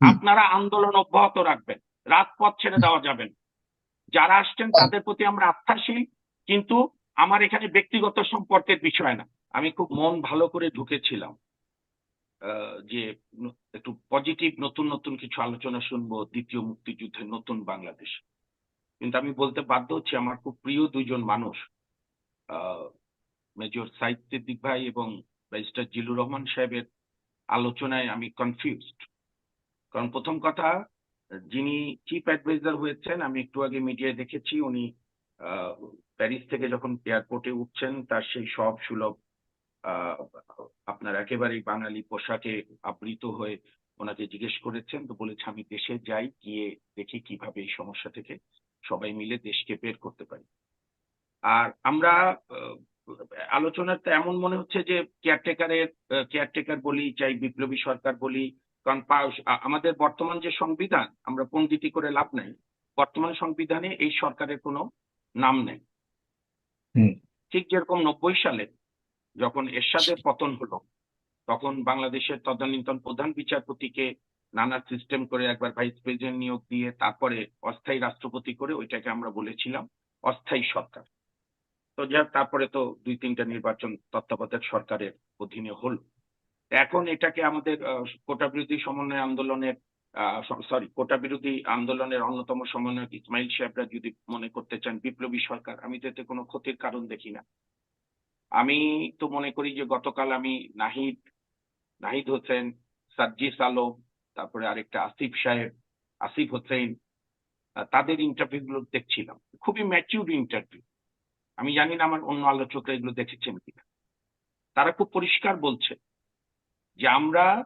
আপনারা আন্দোলন অব্যাহত রাখবেন, রাজপথ ছেড়ে দেওয়া যাবে না। যারা আসছেন তাদের প্রতি আমরা আস্থাশীল, কিন্তু আমার এখানে ব্যক্তিগত সম্পর্কের বিষয় না। আমি খুব মন ভালো করে ঢুকেছিলাম। যে একটু পজিটিভ নতুন নতুন কিছু আলোচনা শুনব, দ্বিতীয় মুক্তিযুদ্ধের নতুন বাংলাদেশ। কিন্তু আমি বলতে বাধ্য হচ্ছি, আমার খুব প্রিয় দুইজন মানুষ মেজর সাইদ সিদ্দিক ভাই এবং ব্যারিস্টার জিলুর রহমান সাহেবের আলোচনায় আমি কনফিউজড কারণ প্রথম কথা যিনি চিফ অ্যাডভাইজার হয়েছেন আমি একটু আগে মিডিয়ায় দেখেছি উনি প্যারিস থেকে যখন এয়ারপোর্টে উঠছেন তার সেই সব সুলভ আপনার একেবারেই বাঙালি পোশাকে আবৃত হয়ে ওনাকে জিজ্ঞেস করেছেন তো বলেছে আমি দেশে যাই গিয়ে দেখি কীভাবে এই সমস্যা থেকে সবাই মিলে দেশকে বের করতে পারি। আর আমরা আহ, আলোচনাতে এমন মনে হচ্ছে যে কেয়ারটেকারের কেয়ারটেকার বলি চাই বিপ্লবী সরকার বলি কারণ আমাদের বর্তমান যে সংবিধান আমরা পণ্ডিতি করে লাভ নাই বর্তমান সংবিধানে এই সরকারের কোনো নাম নেই। ঠিক যেরকম নব্বই সালে যখন এরশাদের পতন হলো তখন বাংলাদেশের তদানীন্তন প্রধান বিচারপতিকে নানা সিস্টেম করে একবার ভাইস প্রেসিডেন্ট নিয়োগ দিয়ে তারপরে অস্থায়ী রাষ্ট্রপতি করে ওইটাকে আমরা বলেছিলাম অস্থায়ী সরকার। তো যাক তারপরে তো দুই তিনটা নির্বাচন তত্ত্বাবধায়ক সরকারের অধীনে হলো। এখন এটাকে আমাদের কোটা বিরোধী সমন্বয় আন্দোলনের সরি কোটা বিরোধী আন্দোলনের অন্যতম সমন্বয়ক ইসমাইল সাহেবরা যদি মনে করতে চান, বিপ্লবী সরকার, আমি তো এতে কোনো ক্ষতির কারণ দেখি না। আমি তো মনে করি যে গতকাল আমি নাহিদ নাহিদ হোসেন সাজ্জিস আলম, তারপরে আরেকটা আসিফ সাহেব, আসিফ হোসেন তাদের ইন্টারভিউ গুলো দেখছিলাম। খুবই ম্যাচিউর ইন্টারভিউ আমি জানি না আমার অন্য আলোচকরা এগুলো দেখেছেন কিনা। তারা খুব পরিষ্কার বলছে। যে আমরা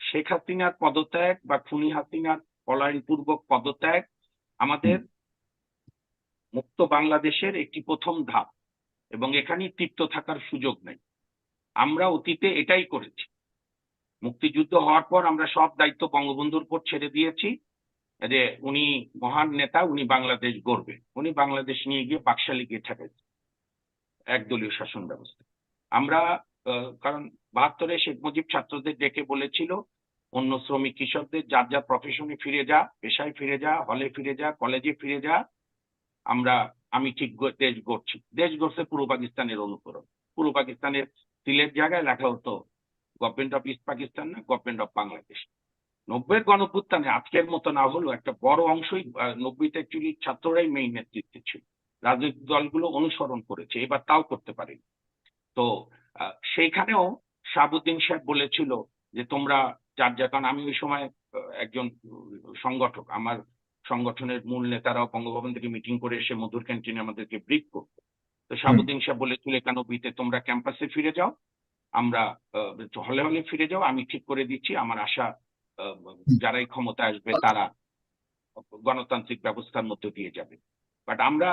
শেখ হাসিনার পদত্যাগ বা খুনি হাসিনার পলায়নপূর্বক পদত্যাগ আমাদের মুক্ত বাংলাদেশের একটি প্রথম ধাপ এবং এখানে তৃপ্ত থাকার সুযোগ নেই। আমরা অতীতে এটাই করেছি। মুক্তিযুদ্ধ হওয়ার পর আমরা সব দায়িত্ব বঙ্গবন্ধুর উপর ছেড়ে দিয়েছি যে উনি মহান নেতা, উনি বাংলাদেশ গড়বে, উনি বাংলাদেশ নিয়ে গিয়ে বাকশালী গিয়ে ঠেকাইছে। একদলীয় শাসন ব্যবস্থা। আমরা কারণ বাহাত্তরে শেখ মুজিব ছাত্রদের ডেকে বলেছিল, অন্য শ্রমিক কৃষকদের যার যার প্রফেশনে ফিরে যা, পেশায় ফিরে যা হলে ফিরে যা কলেজে ফিরে যা, আমরা, আমি ঠিক দেশ গড়ছি। দেশ গড়ছে পূর্ব পাকিস্তানের অনুকরণ। পূর্ব পাকিস্তানের সিলেট জায়গায় লেখা হতো গভর্নমেন্ট অফ ইস্ট পাকিস্তান না গভর্নমেন্ট অফ বাংলাদেশ নব্বইয়ের গণপুত্থানে আজকের মতো না হলেও একটা বড় অংশই নব্বইতে অ্যাকচুয়ালি ছাত্ররাই মেইন নেতৃত্বে ছিল। রাজনৈতিক দলগুলো অনুসরণ করেছে, এবার তাও করতে পারেনি। তো সেইখানেও সাবুদ্দিন সাহেব বলেছিল যে তোমরা যার যা কারণ আমি ওই সময় একজন সংগঠক আমার সংগঠনের মূল নেতারাও বঙ্গভবন থেকে মিটিং করে এসে মধুর ক্যান্টিনে আমাদেরকে ব্রিফ করতো। তো সাবুদ্দিন সাহেব বলেছিল একানব্বইতে তোমরা ক্যাম্পাসে ফিরে যাও আমরা হলে হলে ফিরে যাও আমি ঠিক করে দিচ্ছি আমার আশা আহ, যারাই ক্ষমতা আসবে তারা গণতান্ত্রিক ব্যবস্থার মধ্য দিয়ে যাবে। বাট আমরা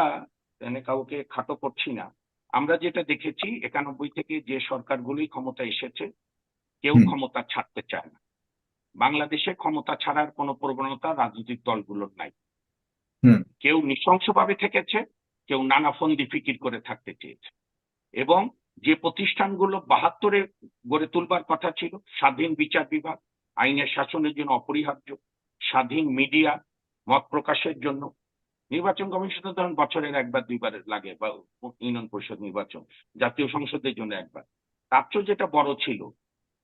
কাউকে খাটো করছি না। আমরা যেটা দেখেছি একানব্বই থেকে যে সরকারগুলোই ক্ষমতা এসেছে কেউ ক্ষমতা ছাড়তে চায় না। বাংলাদেশে ক্ষমতা ছাড়ার কোনো প্রবণতা রাজনৈতিক দলগুলোর নাই। কেউ নৃশংসভাবে থেকেছে কেউ নানা ফন্দি ফিকির করে থাকতে চেয়েছে। এবং যে প্রতিষ্ঠানগুলো বাহাত্তরে গড়ে তুলবার কথা ছিল স্বাধীন বিচার বিভাগ আইনের শাসনের জন্য অপরিহার্য স্বাধীন মিডিয়া মত প্রকাশের জন্য নির্বাচন কমিশন ধরুন বছরের একবার, দুইবার লাগে, বা ইউনিয়ন পরিষদ নির্বাচন, জাতীয় সংসদের জন্য একবার। তার চেয়েও যেটা বড় ছিল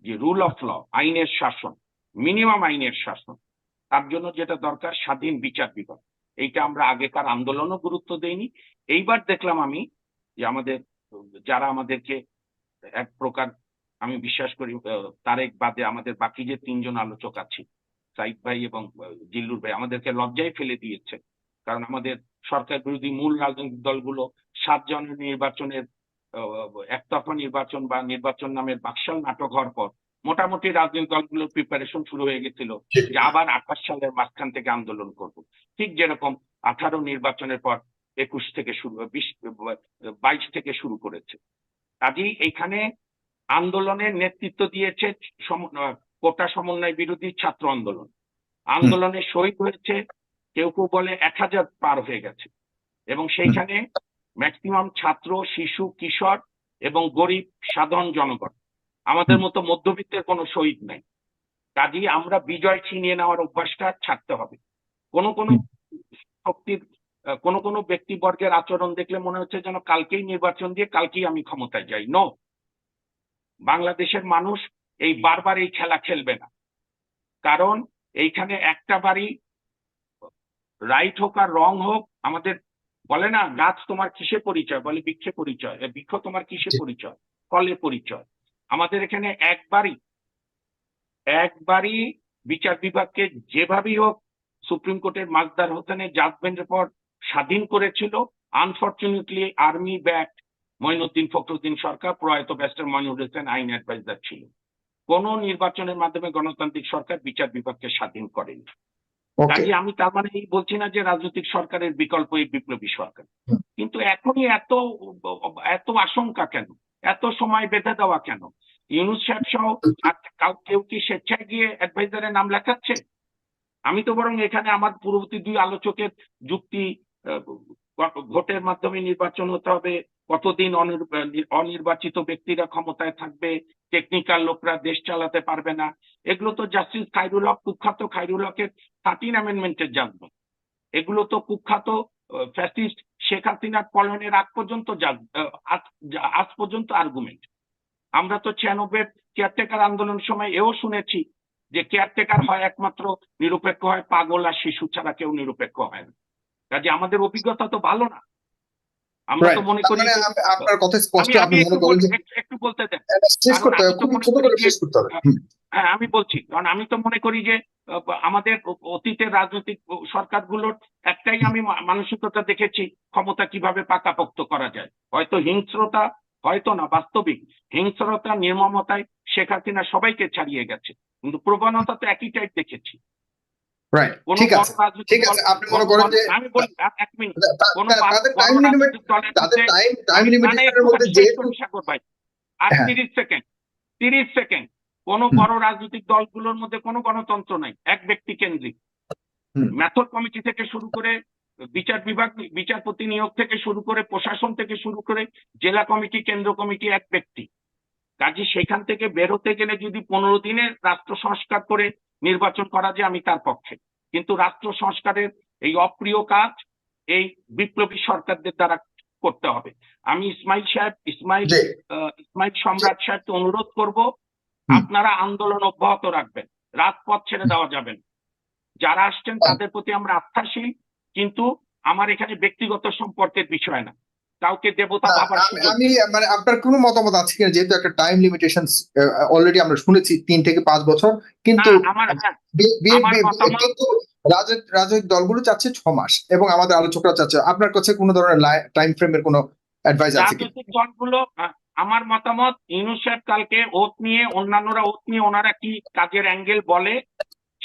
যে রুল অফ ল আইনের শাসন মিনিমাম আইনের শাসন, তার জন্য যেটা দরকার, স্বাধীন বিচার বিভাগ। এইটা আমরা আগেকার আন্দোলনও গুরুত্ব দেইনি। এইবার দেখলাম আমি যে আমাদের, যারা আমাদেরকে এক প্রকার, আমি বিশ্বাস করি তারেক বাদে আমাদের বাকি যে তিনজন আলোচক আছে সাইদ ভাই এবং জিল্লুর ভাই, আমাদেরকে লজ্জায় ফেলে দিয়েছে কারণ আমাদের সরকার বিরোধী মূল রাজনৈতিক দলগুলো সাত জনের নির্বাচনের একতরফা নির্বাচন বা নির্বাচন নামের বাকশাল নাটক হওয়ার পর মোটামুটি রাজনৈতিক দলগুলোর প্রিপারেশন শুরু হয়ে গেছিল যে আবার আঠাশ সালের মাঝখান থেকে আন্দোলন করব। ঠিক যেরকম আঠারো নির্বাচনের পর একুশ থেকে শুরু বিশ বাইশ থেকে শুরু করেছে। কাজেই এইখানে আন্দোলনের নেতৃত্ব দিয়েছে কোটা সমন্বয় বিরোধী ছাত্র আন্দোলন। আন্দোলনে শহীদ হয়েছে কেউ কেউ বলে এক হাজার পার হয়ে গেছে। এবং সেইখানে ম্যাক্সিমাম ছাত্র শিশু কিশোর এবং গরিব সাধারণ জনগণ। আমাদের মতো মধ্যবিত্তের কোনো শহীদ নাই। কাজেই আমরা বিজয় ছিনিয়ে নেওয়ার অভ্যাসটা ছাড়তে হবে। কোন কোন শক্তির কোন কোন ব্যক্তিবর্গের আচরণ দেখলে মনে হচ্ছে যেন কালকেই নির্বাচন দিয়ে কালকেই আমি ক্ষমতায় যাই। নো বাংলাদেশের মানুষ এই বারবার এই খেলা খেলবে না। কারণ এইখানে একটা বাড়ি রাইট হোক আর রং হোক আমাদের বলে না গাছ তোমার কিসে পরিচয়? বলে বৃক্ষে পরিচয়। বৃক্ষ তোমার কিসে পরিচয়? ফলে পরিচয়। আমাদের এখানে একবারই একবারই বিচার বিভাগকে যেভাবেই হোক সুপ্রিম কোর্টের মাজদার হোসেনের জাজমেন্টের পর স্বাধীন করেছিল। Unfortunately army back Moinuddin Fakhruddin সরকার প্রয়াত ব্যারিস্টার মইনুর হোসেন আইন অ্যাডভাইজার ছিল কোন নির্বাচনের মাধ্যমে গণতান্ত্রিক সরকার বিচার বিভাগকে স্বাধীন করেনি। কাজে আমি তার মানে এই বলছি না যে রাজনৈতিক সরকারের বিকল্প এই বিপ্লবী সরকার। কিন্তু এখনই এত এত আশঙ্কা কেন? এত সময় বেঁধে দেওয়া কেন? ইউনুস সাহেব সহ কাউ- কেউ কি স্বেচ্ছায় গিয়ে অ্যাডভাইজারের নাম লেখাচ্ছে? আমি তো বরং এখানে আমার পূর্ববর্তী দুই আলোচকের যুক্তি ভোটের মাধ্যমে নির্বাচন হতে হবে কতদিন অনির্বাচিত ব্যক্তিরা ক্ষমতায় থাকবে টেকনিক্যাল লোকরা দেশ চালাতে পারবে না, এগুলো তো জাস্টিস খাইরুল হক কুখ্যাত খাইরুল হকের থার্টিন অ্যামেন্ডমেন্টের জানবে। এগুলো তো কুখ্যাত ফ্যাসিস্ট শেখ হাসিনার পলায়নের আগ পর্যন্ত আজ- পর্যন্ত আর্গুমেন্ট আমরা তো ছিয়ানব্বই কেয়ারটেকার আন্দোলনের সময় এও শুনেছি যে কেয়ারটেকার হয় একমাত্র, নিরপেক্ষ হয় পাগল আর শিশু ছাড়া কেউ নিরপেক্ষ হয় না। কাজে আমাদের অভিজ্ঞতা তো ভালো না। আমরা তো মনে করি মানে আপনার কথা স্পষ্ট আপনি মনে করেন যে একটু- বলতে দেন শেষ করতে হবে মনে ছোট করে শেষ করতে হবে। হ্যাঁ আমি বলছি কারণ আমি তো মনে করি যে আমাদের অতীতের রাজনৈতিক সরকারগুলোর একটাই আমি মানসিকতা দেখেছি ক্ষমতা কীভাবে পাকাপোক্ত করা যায়। হয়তো হিংস্রতা হয়তো না বাস্তবিক। হিংস্রতা নির্মমতায় শেখ হাসিনা সবাইকে ছাড়িয়ে গেছে। কিন্তু প্রবণতা তো একই টাইপ দেখেছি। রাইট কোন ঠিক বড় আছে রাজনৈতিক ঠিক আছে আপনি মনে করেন যে আমি বলি এক- এক মিনিট। তা- কোন তা- বা- তাদের টাইম লিমিট তাদের মধ্যে টাইম টাইম আমি- লিমিটেশনের একটু মধ্যে শেষ যেহেতু করি সাগর ভাই আর হ্যাঁ। তিরিশ সেকেন্ড তিরিশ সেকেন্ড কোন। বড় রাজনৈতিক দলগুলোর মধ্যে কোনো গণতন্ত্র নাই। এক ব্যক্তি কেন্দ্রিক। মেথড কমিটি থেকে শুরু করে বিচার বিভাগ বিচারপতি নিয়োগ থেকে শুরু করে প্রশাসন থেকে শুরু করে জেলা কমিটি কেন্দ্র কমিটি এক ব্যক্তি। কাজে সেখান থেকে বেরোতে গেলে যদি পনেরো দিনের রাষ্ট্র সংস্কার করে নির্বাচন করা যায় আমি তার পক্ষে। কিন্তু রাষ্ট্র সংস্কারের এই অপ্রিয় কাজ এই বিপ্লবী সরকারদের দ্বারা করতে হবে। আমি ইসমাইল সাহেব ইসমাইল ইসমাইল সম্রাট সাহেবকে অনুরোধ করব আপনারা আন্দোলন অব্যাহত রাখবেন রাজপথ ছেড়ে দেওয়া যাবেন যারা আসছেন তাদের প্রতি আমরা আস্থাশীল কিন্তু আমার এখানে ব্যক্তিগত সম্পর্কের বিষয় না। কাউকে দেবতা ভাবার আমি- সুযোগ আমি মানে আপনার কোনো মতামত আছে কিনা? যেহেতু একটা টাইম লিমিটেশন অলরেডি আমরা শুনেছি তিন থেকে পাঁচ বছর কিন্তু রাজনৈতিক দলগুলো চাচ্ছে ছ মাস এবং আমাদের আলোচকরা চাচ্ছে আপনার কাছে কোনো ধরনের টাইম ফ্রেমের কোনো অ্যাডভাইস আছে কি দলগুলো আমার মতামত ইউনুস সাহেব কালকে ওত নিয়ে অন্যান্যরা ওত নিয়ে ওনারা কি কাজের অ্যাঙ্গেল বলে?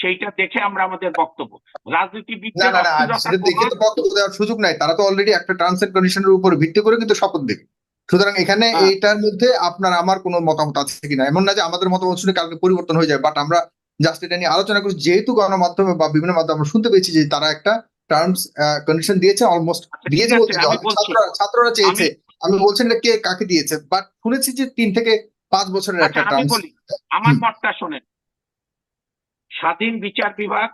সেইটা দেখে আমরা আমাদের বক্তব্য। না রাজনীতিবিদদের না না সেটা দেখে তো বক্তব্য দেওয়ার সুযোগ নাই। তারা তো অলরেডি একটা টার্মস এন্ড কন্ডিশনের উপর ভিত্তি করে কিন্তু শপথ দেবে। সুতরাং এখানে হ্যাঁ। এইটার মধ্যে আপনার আমার কোনো মতামত আছে কিনা? এমন না যে আমাদের মতামত শুনে কালকে পরিবর্তন হয়ে যায় বাট আমরা জাস্ট এটা নিয়ে আলোচনা করছি। যেহেতু গণমাধ্যমে বা বিভিন্ন মাধ্যমে আমরা শুনতে পেয়েছি যে তারা একটা টার্মস কন্ডিশন দিয়েছে অলমোস্ট আচ্ছা, দিয়েছে বলতে ছাত্ররা ছাত্ররা চেয়েছে। আমি বলছেন না কে কাকে দিয়েছে বাট শুনেছি যে তিন থেকে পাঁচ বছরের আচ্ছা একটা টার্মস আমার মতটা শোনেন। স্বাধীন বিচার বিভাগ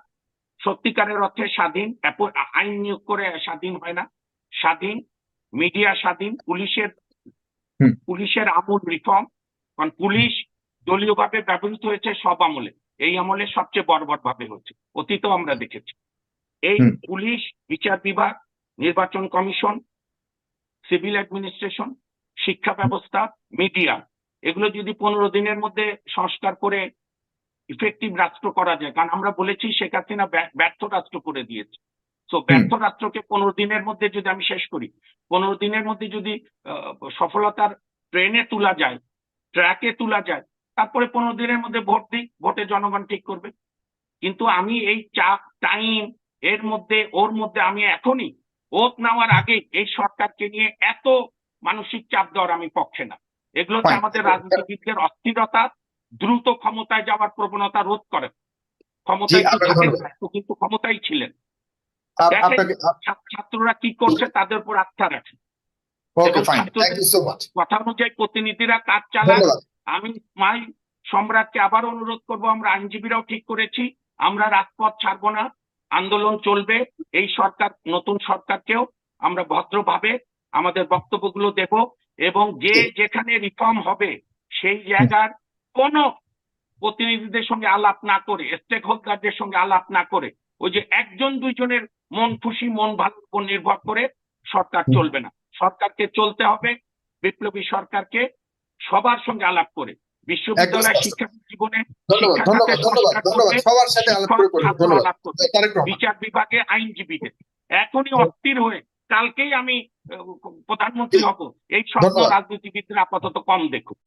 সত্যিকারের অর্থে স্বাধীন আইন নিয়োগ করে স্বাধীন হয় না। স্বাধীন মিডিয়া স্বাধীন পুলিশের। পুলিশের আমূল রিফর্ম কারণ পুলিশ দলীয়ভাবে ব্যবহৃত হয়েছে সব আমলে। এই আমলে সবচেয়ে বর্বর ভাবে হয়েছে। অতীতেও আমরা দেখেছি। এই পুলিশ বিচার বিভাগ নির্বাচন কমিশন সিভিল অ্যাডমিনিস্ট্রেশন শিক্ষা ব্যবস্থা মিডিয়া এগুলো যদি পনেরো দিনের মধ্যে সংস্কার করে ইফেক্টিভ রাষ্ট্র করা যায়। কারণ আমরা বলেছি শেখ হাসিনা ব্যর্থ রাষ্ট্র করে দিয়েছে। তো ব্যর্থ রাষ্ট্রকে পনেরো দিনের মধ্যে যদি আমি শেষ করি পনেরো দিনের মধ্যে যদি সফলতার ট্রেনে তোলা যায় ট্র্যাকে তোলা যায় তারপরে পনেরো দিনের মধ্যে ভোট দিই ভোটে জনগণ ঠিক করবে। কিন্তু আমি এই চাপ টাইম এর মধ্যে ওর মধ্যে আমি এখনই ওত নেওয়ার আগে এই সরকারকে নিয়ে এত মানসিক চাপ দেওয়ার আমি পক্ষে না। এগুলোতে Fine. আমাদের রাজনীতিবিদদের অস্থিরতা দ্রুত ক্ষমতায় যাওয়ার প্রবণতা রোধ করে। ক্ষমতায় তো আপনাকে থাকেন ধন্যবাদ। না, তো কিন্তু ক্ষমতায় ছিলেন। ছাত্ররা কি করছে তাদের উপর আস্থা রাখে। ওকে এবং ফাইন ছাত্রদের- থ্যাংক ইউ সো মাচ কথা অনুযায়ী প্রতিনিধিরা কাজ চালান। আমি স্মাইল সম্রাটকে আবার অনুরোধ করব আমরা আইনজীবীরাও ঠিক করেছি আমরা রাজপথ ছাড়বো না আন্দোলন চলবে এই সরকার নতুন সরকারকেও আমরা ভদ্রভাবে আমাদের বক্তব্যগুলো দেব এবং যে যেখানে রিফর্ম হবে সেই জায়গার কোন প্রতিনিধিদের সঙ্গে আলাপ না করে স্টেক হোল্ডারদের সঙ্গে আলাপ না করে ওই যে একজন দুইজনের মন খুশি মন ভালোর উপর নির্ভর করে সরকার চলবে না। সরকারকে চলতে হবে বিপ্লবী সরকারকে সবার সঙ্গে আলাপ করে। বিশ্ববিদ্যালয়। শিক্ষা জীবনে বিচার বিভাগে আইনজীবীদের। এখনই অস্থির হয়ে কালকেই আমি প্রধানমন্ত্রী হব। এই স্বপ্ন রাজনীতিবিদরা আপাতত কম দেখুক।